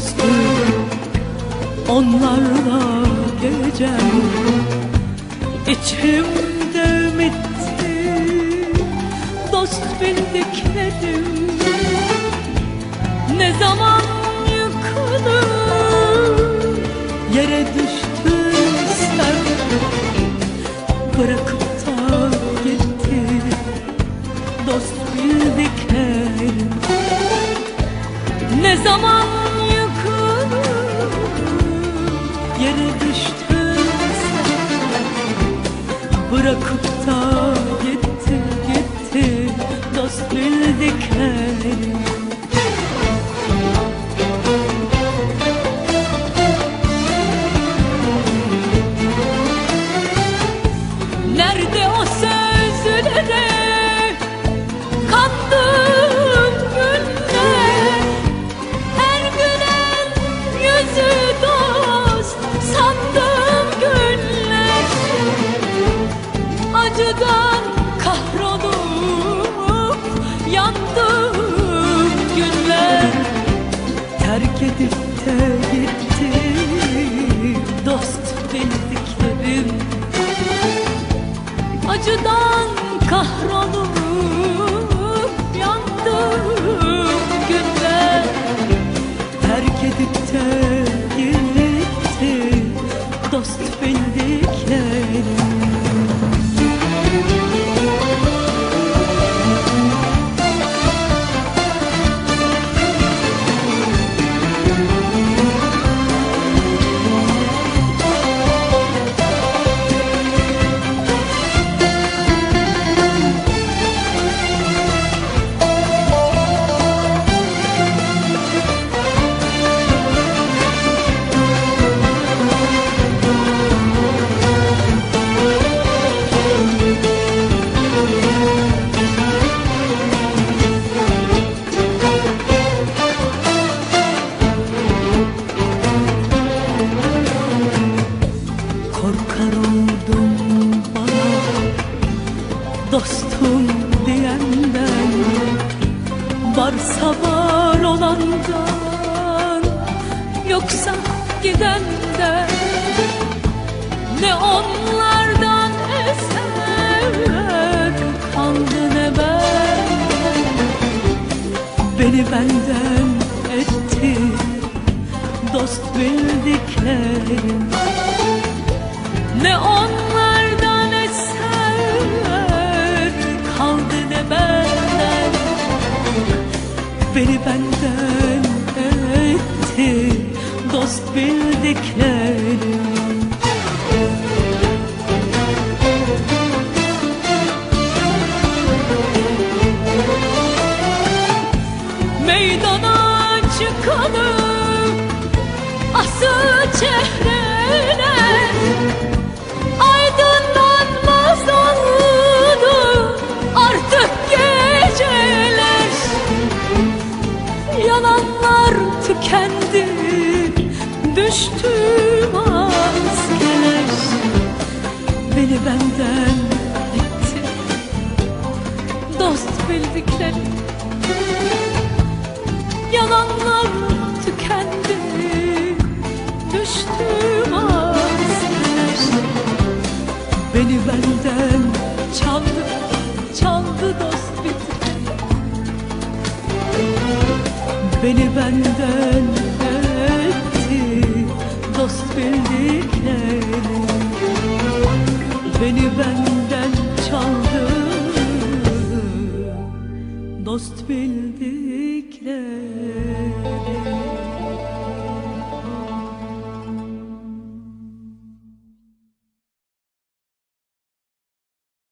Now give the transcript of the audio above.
gündüzdü Onlarla gecem İçimde ümitti Dost bildiklerim Ne zaman yıkılır? Yere düştüysem Bırakıp Bırakıp da gitti gitti. Dost bildiklerim Nerede Yandım günler. Terk edip de gitti Dost bildiklerim. Acıdan kahrolup Dostum diyenden Varsa var olandan Yoksa gidenden Ne onlardan eser Kaldı ne benden. Beni benden etti Dost bildiklerim ne onlardan Meydana çıkalım asıl çehreler dost bildiklerim Yalanlar tükendi düştü maskeler Beni benden çaldı, çaldı dost bitti. Beni benden etti dost bildiklerim Beni benden çaldı dost bildiklerim